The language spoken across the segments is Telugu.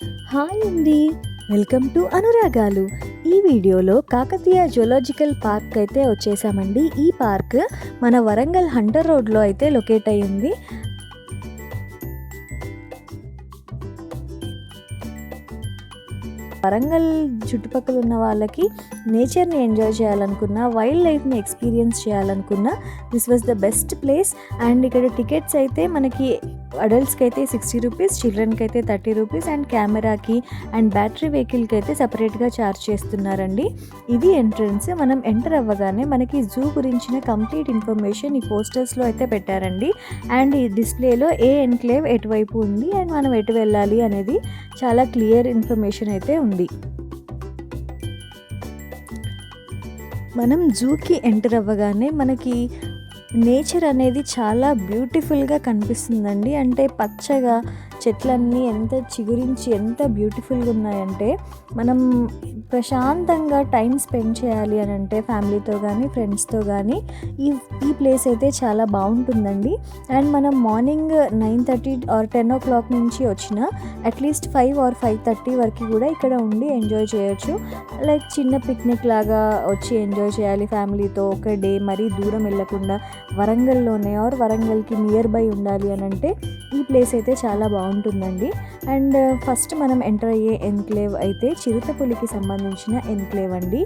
హాయ్ అండి. వెల్కమ్ టు అనురాగాలు. ఈ వీడియోలో కాకతీయ జువలాజికల్ పార్క్ అయితే వచ్చేసామండి. ఈ పార్క్ మన వరంగల్ హంటర్ రోడ్లో అయితే లొకేట్ అయ్యింది. వరంగల్ చుట్టుపక్కల ఉన్న వాళ్ళకి నేచర్ని ఎంజాయ్ చేయాలనుకున్నా వైల్డ్ లైఫ్ని ఎక్స్పీరియన్స్ చేయాలనుకున్నా this was the best place. And ఇక్కడ టికెట్స్ అయితే మనకి అడల్ట్స్కి అయితే సిక్స్టీ రూపీస్ చిల్డ్రన్కి అయితే థర్టీ రూపీస్ అండ్ కెమెరాకి అండ్ బ్యాటరీ వెహికల్కి అయితే సపరేట్గా ఛార్జ్ చేస్తున్నారండి. ఇది ఎంట్రన్స్ మనం ఎంటర్ అవ్వగానే మనకి జూ గురించిన కంప్లీట్ ఇన్ఫర్మేషన్ ఈ పోస్టర్స్లో అయితే పెట్టారండి. అండ్ ఈ డిస్ప్లేలో ఏ ఎన్క్లేవ్ ఎటువైపు ఉంది అండ్ మనం ఎటు వెళ్ళాలి అనేది చాలా క్లియర్ ఇన్ఫర్మేషన్ అయితే ఉంది. మనం జూకి ఎంటర్ అవ్వగానే మనకి నేచర్ అనేది చాలా బ్యూటిఫుల్గా కనిపిస్తుందండి. అంటే పచ్చగా చెట్లన్నీ ఎంత చిగురించి ఎంత బ్యూటిఫుల్గా ఉన్నాయంటే మనం ప్రశాంతంగా టైం స్పెండ్ చేయాలి అని అంటే ఫ్యామిలీతో కానీ ఫ్రెండ్స్తో కానీ ఈ ఈ ప్లేస్ అయితే చాలా బాగుంటుందండి. అండ్ మనం morning nine thirty or ten o'clock నుంచి వచ్చిన at least five or five thirty వరకు కూడా ఇక్కడ ఉండి ఎంజాయ్ చేయొచ్చు. లైక్ చిన్న పిక్నిక్ లాగా వచ్చి ఎంజాయ్ చేయాలి ఫ్యామిలీతో ఒక డే మరీ దూరం వెళ్ళకుండా వరంగల్లోనే ఆర్ వరంగల్కి నియర్ బై ఉండాలి అని అంటే ఈ ప్లేస్ అయితే చాలా బాగుంది బాగుంటుందండి. అండ్ ఫస్ట్ మనం ఎంటర్ అయ్యే ఎన్క్లేవ్ అయితే చిరుతపులికి సంబంధించిన ఎన్క్లేవ్ అండి.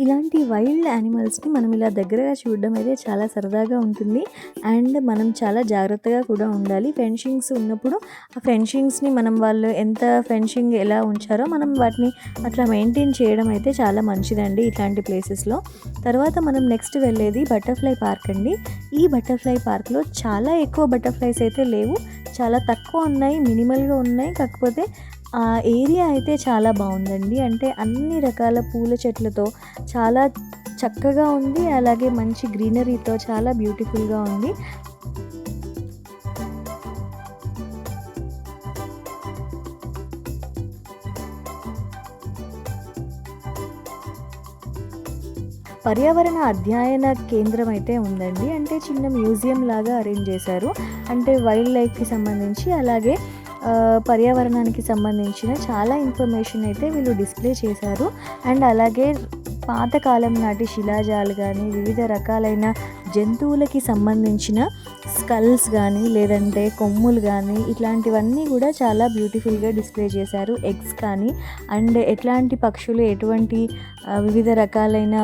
ఇలాంటి వైల్డ్ యానిమల్స్ని మనం ఇలా దగ్గరగా చూడడం అయితే చాలా సరదాగా ఉంటుంది. అండ్ మనం చాలా జాగ్రత్తగా కూడా ఉండాలి. ఫెన్షింగ్స్ ఉన్నప్పుడు ఆ ఫెన్షింగ్స్ని మనం వాళ్ళు ఎంత ఫెన్షింగ్ ఎలా ఉంచారో మనం వాటిని అట్లా మెయింటైన్ చేయడం అయితే చాలా మంచిదండి ఇట్లాంటి ప్లేసెస్లో తర్వాత మనం నెక్స్ట్ వెళ్ళేది బటర్ఫ్లై పార్క్ అండి. ఈ బటర్ఫ్లై పార్క్లో చాలా ఎక్కువ బటర్ఫ్లైస్ అయితే లేవు. చాలా తక్కువ ఉన్నాయి మినిమల్గా ఉన్నాయి. కాకపోతే ఆ ఏరియా అయితే చాలా బాగుందండి. అంటే అన్ని రకాల పూల చెట్లతో చాలా చక్కగా ఉంది. అలాగే మంచి గ్రీనరీతో చాలా బ్యూటిఫుల్గా ఉంది. పర్యావరణ అధ్యయన కేంద్రం అయితే ఉందండి. అంటే చిన్న మ్యూజియం లాగా అరేంజ్ చేశారు. అంటే వైల్డ్ లైఫ్కి సంబంధించి అలాగే పర్యావరణానికి సంబంధించిన చాలా ఇన్ఫర్మేషన్ అయితే వీళ్ళు డిస్ప్లే చేశారు. అండ్ అలాగే పాతకాలం నాటి శిలాజాలు కానీ వివిధ రకాలైన జంతువులకి సంబంధించిన స్కల్స్ కానీ లేదంటే కొమ్ములు కానీ ఇట్లాంటివన్నీ కూడా చాలా బ్యూటిఫుల్గా డిస్ప్లే చేశారు. ఎగ్స్ కానీ అండ్ ఎట్లాంటి పక్షులు ఎటువంటి వివిధ రకాలైన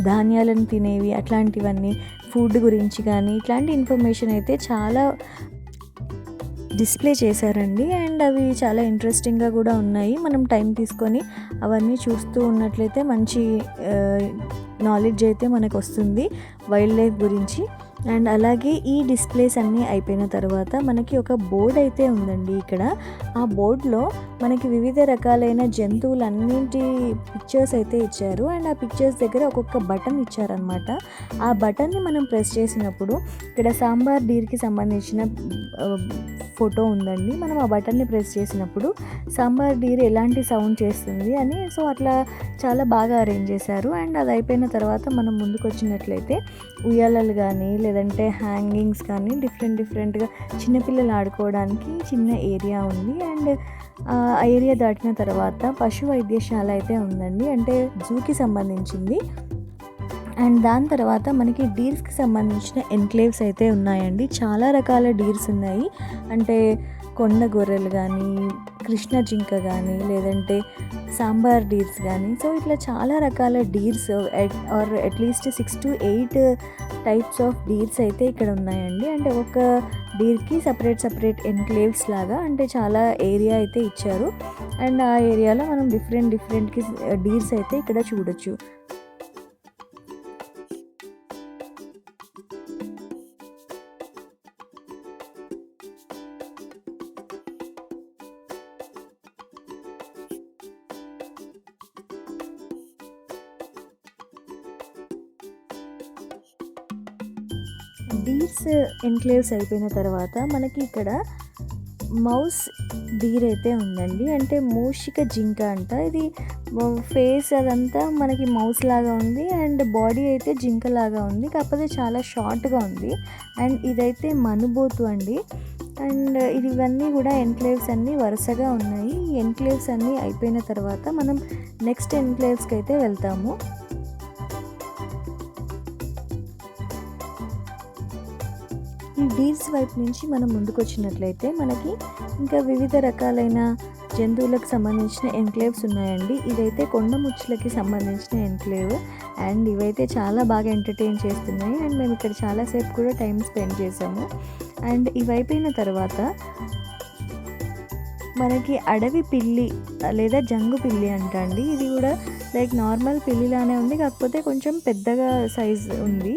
ధాన్యాలను తినేవి అట్లాంటివన్నీ ఫుడ్ గురించి కానీ ఇట్లాంటి ఇన్ఫర్మేషన్ అయితే చాలా డిస్ప్లే చేశారండి అండ్ అవి చాలా ఇంట్రెస్టింగ్గా కూడా ఉన్నాయి. మనం టైం తీసుకొని అవన్నీ చూస్తూ ఉన్నట్లయితే మంచి నాలెడ్జ్ అయితే మనకు వస్తుంది. వైల్డ్ లైఫ్ గురించి అండ్ అలాగే ఈ డిస్ప్లేస్ అన్నీ అయిపోయిన తర్వాత మనకి ఒక బోర్డ్ అయితే ఉందండి ఇక్కడ. ఆ బోర్డులో మనకి వివిధ రకాలైన జంతువులన్నింటి పిక్చర్స్ అయితే ఇచ్చారు. అండ్ ఆ పిక్చర్స్ దగ్గర ఒక్కొక్క బటన్ ఇచ్చారనమాట ఆ బటన్ని మనం ప్రెస్ చేసినప్పుడు ఇక్కడ సాంబార్ డీర్కి సంబంధించిన ఫోటో ఉందండి. మనం ఆ బటన్ని ప్రెస్ చేసినప్పుడు సాంబార్ డీర్ ఎలాంటి సౌండ్ చేస్తుంది అని సో అట్లా చాలా బాగా అరేంజ్ చేశారు. అండ్ అది అయిపోయిన తర్వాత మనం ముందుకు వచ్చినట్లయితే ఉయ్యాలలు కానీ లేదంటే హ్యాంగింగ్స్ కానీ డిఫరెంట్ డిఫరెంట్గా చిన్నపిల్లలు ఆడుకోవడానికి చిన్న ఏరియా ఉంది. అండ్ ఆ ఏరియా దాటిన తర్వాత పశు వైద్యశాల అయితే ఉందండి. అంటే జూకి సంబంధించింది. అండ్ దాని తర్వాత మనకి డీర్స్కి సంబంధించిన ఎన్క్లేవ్స్ అయితే ఉన్నాయండి. చాలా రకాల డీర్స్ ఉన్నాయి. అంటే కొండ గొర్రెలు కానీ కృష్ణ జింక కానీ లేదంటే సాంబార్ డీర్స్ కానీ సో ఇట్లా చాలా రకాల deers or at least six to eight types of deers అయితే ఇక్కడ ఉన్నాయండి. అంటే ఒక డీర్కి సపరేట్ సపరేట్ ఎన్క్లేవ్స్ లాగా అంటే చాలా ఏరియా అయితే ఇచ్చారు. అండ్ ఆ ఏరియాలో మనం డిఫరెంట్ డిఫరెంట్కి డీర్స్ అయితే ఇక్కడ చూడొచ్చు. డీర్స్ ఎన్క్లేవ్స్ అయిపోయిన తర్వాత మనకి ఇక్కడ మౌస్ డీర్ అయితే ఉందండి. అంటే మూషిక జింక అంట. ఇది ఫేస్ అదంతా మనకి మౌస్ లాగా ఉంది. అండ్ బాడీ అయితే జింక లాగా ఉంది. కాకపోతే చాలా షార్ట్గా ఉంది. అండ్ ఇదైతే మనుబోతు అండి. అండ్ ఇవన్నీ కూడా ఎన్క్లేవ్స్ అన్నీ వరుసగా ఉన్నాయి. ఈ ఎన్క్లేవ్స్ అన్నీ అయిపోయిన తర్వాత మనం నెక్స్ట్ ఎన్క్లేవ్స్కి అయితే వెళ్తాము. ఈ డీర్స్ వైపు నుంచి మనం ముందుకొచ్చినట్లయితే మనకి ఇంకా వివిధ రకాలైన జంతువులకు సంబంధించిన ఎన్క్లేవ్స్ ఉన్నాయండి. ఇదైతే కొండ ముచ్చులకి సంబంధించిన ఎన్క్లేవ్. అండ్ ఇవైతే చాలా బాగా ఎంటర్టైన్ చేస్తున్నాయి. అండ్ మేము ఇక్కడ చాలాసేపు కూడా టైం స్పెండ్ చేసాము. అండ్ ఇవైపోయిన తర్వాత మనకి అడవి పిల్లి లేదా జంగు పిల్లి అంట అండి ఇది కూడా లైక్ నార్మల్ పిల్లిలానే ఉంది. కాకపోతే కొంచెం పెద్దగా సైజ్ ఉంది.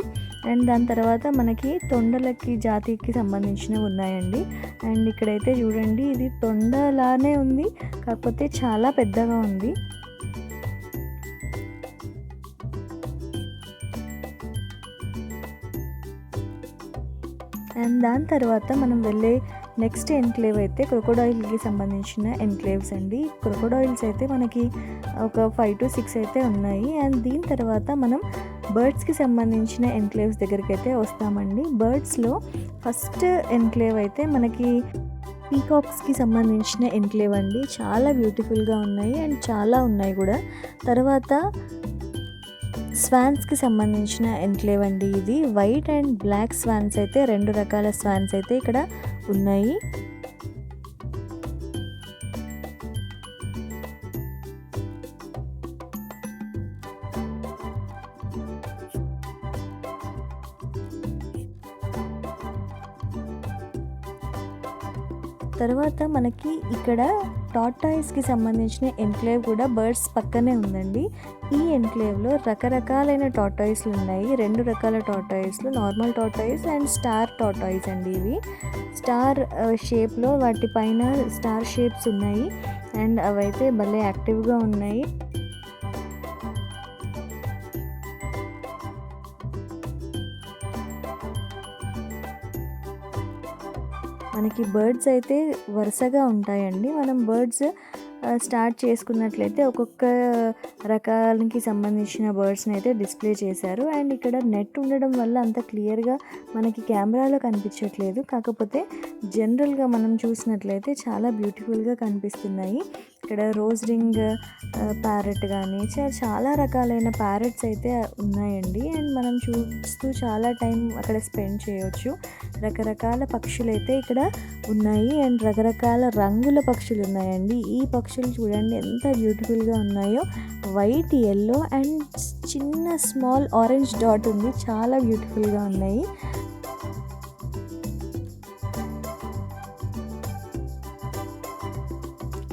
అండ్ దాని తర్వాత మనకి తొండలకి జాతికి సంబంధించినవి ఉన్నాయండి. అండ్ ఇక్కడైతే చూడండి ఇది తొండలానే ఉంది కాకపోతే చాలా పెద్దగా ఉంది. అండ్ దాని తర్వాత మనం వెళ్ళే నెక్స్ట్ ఎన్క్లేవ్ అయితే క్రొకోడాయిల్కి సంబంధించిన ఎన్క్లేవ్స్ అండి. క్రొకోడాయిల్స్ అయితే మనకి ఒక ఫైవ్ టు సిక్స్ అయితే ఉన్నాయి. అండ్ దీని తర్వాత మనం బర్డ్స్కి సంబంధించిన ఎన్క్లేవ్స్ దగ్గరికి అయితే వస్తామండి. బర్డ్స్లో ఫస్ట్ ఎన్క్లేవ్ అయితే మనకి పీకాక్స్కి సంబంధించిన ఎన్క్లేవ్ అండి. చాలా బ్యూటిఫుల్గా ఉన్నాయి అండ్ చాలా ఉన్నాయి కూడా. తర్వాత స్వాన్స్కి సంబంధించిన ఎన్క్లేవ్ అండి ఇది. వైట్ అండ్ బ్లాక్ స్వాన్స్ అయితే రెండు రకాల స్వాన్స్ అయితే ఇక్కడ ఉన్నాయి. తర్వాత మనకి ఇక్కడ టాటాయిస్కి సంబంధించిన ఎన్క్లేవ్ కూడా బర్డ్స్ పక్కనే ఉందండి. ఈ ఎన్క్లేవ్లో రకరకాలైన టాటాయిస్లు ఉన్నాయి. రెండు రకాల టాటాయిస్లు normal tortoise and star tortoise అండి ఇవి. స్టార్ షేప్లో వాటిపైన స్టార్ షేప్స్ ఉన్నాయి. అండ్ అవైతే భలే యాక్టివ్గా ఉన్నాయి. మనకి బర్డ్స్ అయితే వరుసగా ఉంటాయండి. మనం బర్డ్స్ స్టార్ట్ చేసుకున్నట్లయితే ఒక్కొక్క రకాలకి సంబంధించిన బర్డ్స్ని అయితే డిస్ప్లే చేశారు. అండ్ ఇక్కడ నెట్ ఉండడం వల్ల అంత క్లియర్గా మనకి కెమెరాలో కనిపించట్లేదు. కాకపోతే జనరల్గా మనం చూసినట్లయితే చాలా బ్యూటిఫుల్గా కనిపిస్తున్నాయి. ఇక్కడ రోజ్ రింగ్ ప్యారెట్ కానీ చాలా రకాలైన ప్యారెట్స్ అయితే ఉన్నాయండి. అండ్ మనం చూస్తూ చాలా టైం అక్కడ స్పెండ్ చేయొచ్చు. రకరకాల పక్షులు అయితే ఇక్కడ ఉన్నాయి. అండ్ రకరకాల రంగుల పక్షులు ఉన్నాయండి. ఈ పక్షులు చూడండి ఎంత బ్యూటిఫుల్గా ఉన్నాయో. వైట్ ఎల్లో అండ్ చిన్న స్మాల్ ఆరెంజ్ డాట్ ఉంది. చాలా బ్యూటిఫుల్గా ఉన్నాయి.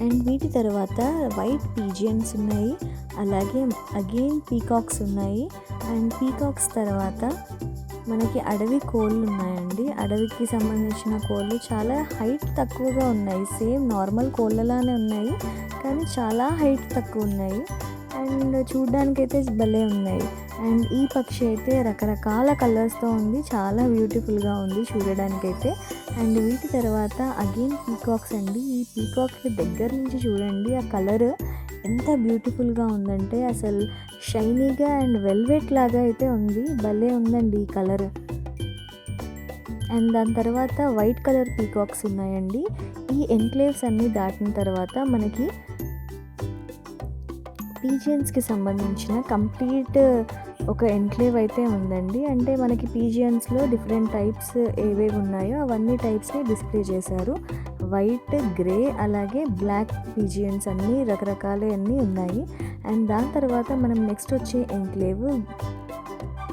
అండ్ వీటి తర్వాత వైట్ పీజియన్స్ ఉన్నాయి అలాగే అగైన్ పీకాక్స్ ఉన్నాయి. అండ్ పీకాక్స్ తర్వాత మనకి అడవి కోళ్ళు ఉన్నాయండి. అడవికి సంబంధించిన కోళ్ళు చాలా హైట్ తక్కువగా ఉన్నాయి. సేమ్ నార్మల్ కోళ్ళలానే ఉన్నాయి కానీ చాలా హైట్ తక్కువ ఉన్నాయి. అండ్ చూడ్డానికైతే భలే ఉన్నాయి. అండ్ ఈ పక్షి అయితే రకరకాల కలర్స్తో ఉంది. చాలా బ్యూటిఫుల్గా ఉంది చూడడానికైతే. అండ్ వీటి తర్వాత అగైన్ పీకాక్స్ అండి. ఈ పీకాక్స్ దగ్గర నుంచి చూడండి ఆ కలర్ ఎంత బ్యూటిఫుల్గా ఉందంటే అసలు షైనీగా అండ్ వెల్వెట్ లాగా అయితే ఉంది. భలే ఉందండి ఈ కలర్ అండ్ దాని తర్వాత వైట్ కలర్ పీకాక్స్ ఉన్నాయండి. ఈ ఎన్క్లేవ్స్ అన్నీ దాటిన తర్వాత మనకి పీజియన్స్కి సంబంధించిన కంప్లీట్ uh, ఒక ఎన్క్లేవ్ అయితే ఉందండి. అంటే మనకి పీజియన్స్లో డిఫరెంట్ టైప్స్ ఏవేవి ఉన్నాయో అవన్నీ టైప్స్ని డిస్ప్లే చేశారు. వైట్ గ్రే అలాగే బ్లాక్ పీజియన్స్ అన్నీ రకరకాలే అన్నీ ఉన్నాయి. అండ్ దాని తర్వాత మనం నెక్స్ట్ వచ్చే ఎన్క్లేవ్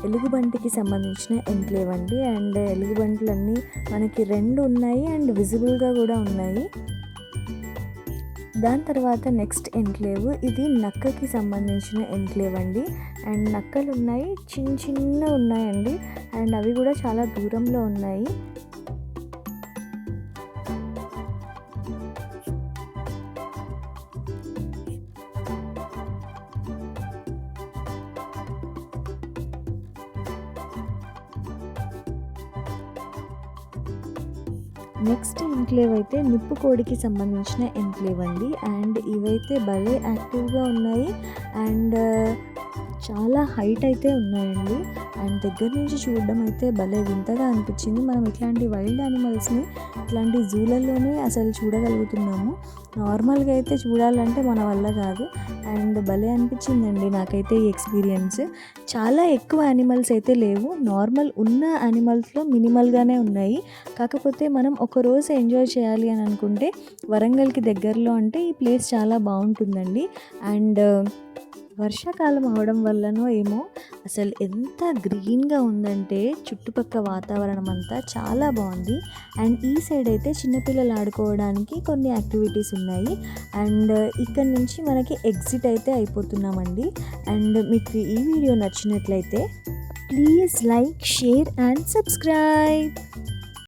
ఎలుగుబంటికి సంబంధించిన ఎన్క్లేవ్ అండి. అండ్ ఎలుగుబంట్లన్నీ మనకి రెండు ఉన్నాయి అండ్ విజిబుల్గా కూడా ఉన్నాయి. దాని తర్వాత నెక్స్ట్ ఎన్క్లేవ్. ఇది నక్కకి సంబంధించిన ఎన్క్లేవ్ అండి. అండ్ నక్కలు ఉన్నాయి చిన్న చిన్న ఉన్నాయండి. అండ్ అవి కూడా చాలా దూరంలో ఉన్నాయి. నెక్స్ట్ ఎన్క్లేవ్ అయితే నిప్పు కోడికి సంబంధించిన ఎన్క్లేవ్ అండి. అండ్ ఇవైతే భలే యాక్టివ్గా ఉన్నాయి. అండ్ చాలా హైట్ అయితే ఉన్నాయండి. అండ్ దగ్గర నుంచి చూడడం అయితే భలే వింతగా అనిపించింది. మనం ఇట్లాంటి వైల్డ్ యానిమల్స్ని ఇట్లాంటి జూలలోనే అసలు చూడగలుగుతున్నాము. నార్మల్గా అయితే చూడాలంటే మన వల్ల కాదు. అండ్ భలే అనిపించిందండి నాకైతే ఈ ఎక్స్పీరియన్స్. చాలా ఎక్కువ యానిమల్స్ అయితే లేవు. నార్మల్ ఉన్న యానిమల్స్లో మినిమల్గానే ఉన్నాయి. కాకపోతే మనం ఒక రోజు ఎంజాయ్ చేయాలి అని అనుకుంటే వరంగల్కి దగ్గరలో అంటే ఈ ప్లేస్ చాలా బాగుంటుందండి. అండ్ వర్షాకాలం అవడం వల్లనో ఏమో అసలు ఎంత గ్రీన్గా ఉందంటే చుట్టుపక్కల వాతావరణం అంతా చాలా బాగుంది. అండ్ ఈ సైడ్ అయితే చిన్నపిల్లలు ఆడుకోవడానికి కొన్ని యాక్టివిటీస్ ఉన్నాయి. అండ్ ఇక్కడ నుంచి మనకి ఎగ్జిట్ అయితే అయిపోతున్నామండి. అండ్ మీకు ఈ వీడియో నచ్చినట్లయితే please like share and subscribe.